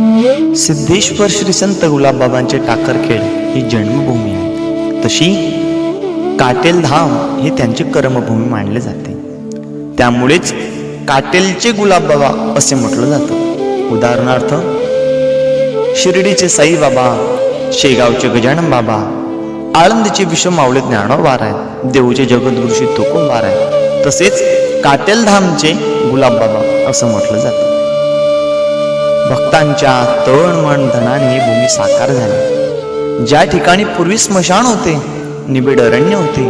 सिद्धेश्वर श्री संत गुलाबबाबांचे टाकरखेड ही जन्मभूमी आहे. तशी काटेल धाम हे त्यांची कर्मभूमी मानले जाते. त्यामुळेच काटेलचे गुलाबबाबा असे म्हटलं जातं. उदाहरणार्थ शिर्डीचे साईबाबा शेगावचे गजानन बाबा आळंदीचे विश्वमावळे ज्ञानोबार आहे देऊचे जगद्गुरुशी वार आहे तसेच काटेलधामचे गुलाबबाबा असं म्हटलं जातं. भक्तांच्या तळण मन धनाने भूमी साकार झाली. ज्या ठिकाणी पूर्वी स्मशान होते निबिड अरण्य होते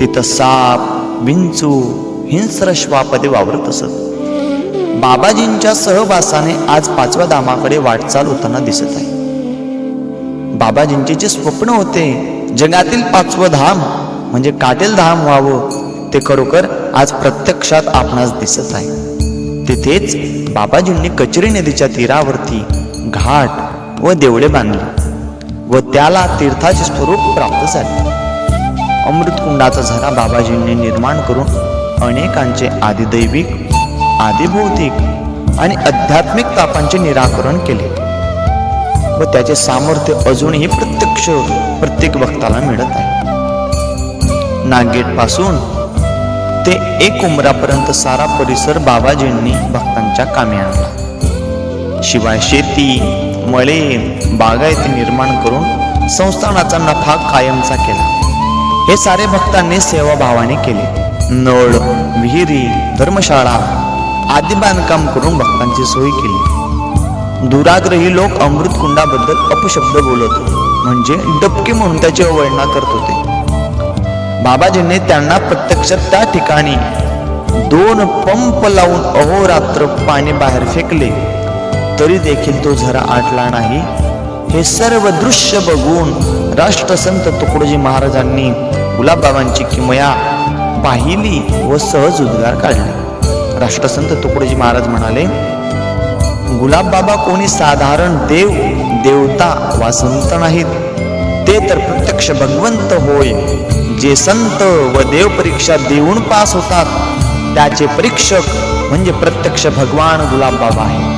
तिथं साप विंचू हिंस्रश्वापदे वावरत असत. बाबाजींच्या सहवासाने आज पाचव्या धामाकडे वाटचाल होताना दिसत आहे. बाबाजींचे जे स्वप्न होते जगातील पाचवं धाम म्हणजे काटेल धाम व्हावं ते खरोखर आज प्रत्यक्षात आपणास दिसत आहे. तिथेच बाबाजींनी कचरी नदीच्या तीरावरती घाट व देवळे बांधले व त्याला तीर्थाचे स्वरूप प्राप्त झाले. अमृतकुंडाचा झरा बाबाजींनी निर्माण करून अनेकांचे आदिदैविक आदिभौतिक आणि आध्यात्मिक तापांचे निराकरण केले. व त्याचे सामर्थ्य अजूनही प्रत्यक्ष प्रत्येक भक्ताला मिळत आहे. नागेटपासून ते एक उमरापर्यंत सारा परिसर बाबाजींनी भक्तांच्या कामी आणला. शिवाय शेती मळे बागायती निर्माण करून संस्थानाचा नफा कायमचा केला. हे सारे भक्तांनी सेवाभावाने केले. नळ विहिरी धर्मशाळा आदी बांधकाम करून भक्तांची सोय केली. दुराग्रही लोक अमृतकुंडाबद्दल अपशब्द बोलत म्हणजे डबके म्हणून त्याची अवहेलना करत होते. बाबाजींनी त्यांना प्रत्यक्ष त्या ठिकाणी दोन पंप लावून अहोरात्र पाणी बाहेर फेकले. तरी देखील तो झरा आटला नाही. हे सर्व दृश्य बघून राष्ट्रसंत तुकडोजी महाराजांनी गुलाबबाबांची किमया पाहिली व सहज उद्गार काढले. राष्ट्रसंत तुकडोजी महाराज म्हणाले गुलाबबाबा कोणी साधारण देव देवता वा संत नाहीत. ते तर प्रत्यक्ष भगवंत होय. जे संत व देव परीक्षा देऊन पास होतात त्याचे परीक्षक म्हणजे प्रत्यक्ष भगवान गुलाबबाबा आहे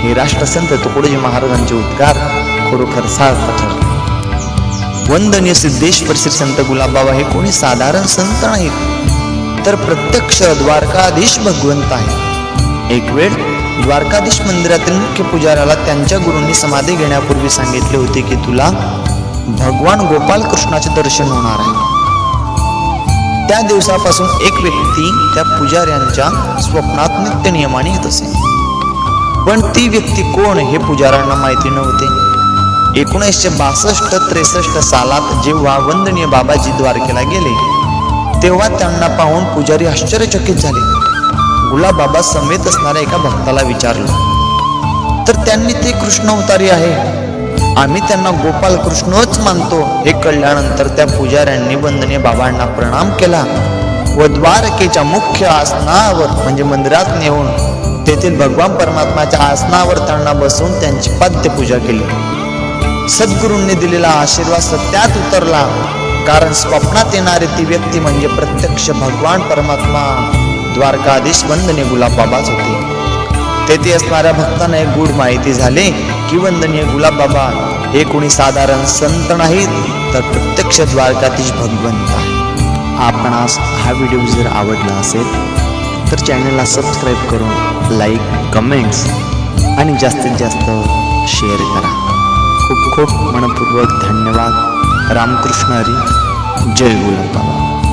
हे राष्ट्रसंत तुकडोजी महाराजांचे उद्गार खरोखर सार्थ ठरले वंदनीय सिद्धेश्वर श्री संत गुलाबबाबा हे कोणी साधारण संत नाहीत तर प्रत्यक्ष द्वारकाधीश भगवंत आहे एक वेळ द्वारकाधीश मंदिरातील मुख्य पुजाऱ्याला त्यांच्या गुरूंनी समाधी घेण्यापूर्वी सांगितले होते की तुला भगवान गोपाल कृष्णाचे दर्शन होणार आहे. त्या दिवसापासून एक व्यक्ती त्या पुजाऱ्यांच्या स्वप्नात नित्य नियमाने येत असे. पण ती व्यक्ती कोण हे पुजाऱ्यांना माहिती नव्हते. एकोणीसशे बासष्ट त्रेसष्ट सालात जेव्हा वंदनीय बाबाजी द्वारकेला गेले तेव्हा त्यांना पाहून पुजारी आश्चर्यचकित झाले. गुलाबाबा समेत असणाऱ्या एका भक्ताला विचारलं तर त्यांनी ते कृष्ण अवतारी आहे? आम्ही त्यांना गोपाल कृष्णच मानतो. हे कळल्यानंतर त्या पुजाऱ्यांनी बंदने बाबांना प्रणाम केला. व द्वारकेच्या मुख्य आसनावर म्हणजे मंदिरात नेऊन तेथील भगवान परमात्माच्या आसनावर त्यांना बसवून त्यांची पाद्यपूजा केली. सद्गुरूंनी दिलेला आशीर्वाद सत्यात उतरला. कारण स्वप्नात येणारी ती व्यक्ती म्हणजे प्रत्यक्ष भगवान परमात्मा. द्वारकाधीश वंदनीय गुलाबबाबाच होते. तेथे असणाऱ्या भक्तांना एक गूढ माहिती झाली की वंदनीय गुलाबबाबा हे कोणी साधारण संत नाहीत तर प्रत्यक्ष द्वारकातीश भगवंत आहे आपणास हा व्हिडिओ जर आवडला असेल तर चॅनलला सबस्क्राईब करून लाईक कमेंट्स आणि जास्तीत जास्त शेअर करा. खूप खूप मनपूर्वक धन्यवाद. रामकृष्ण हरी. जय गुलाब बाबा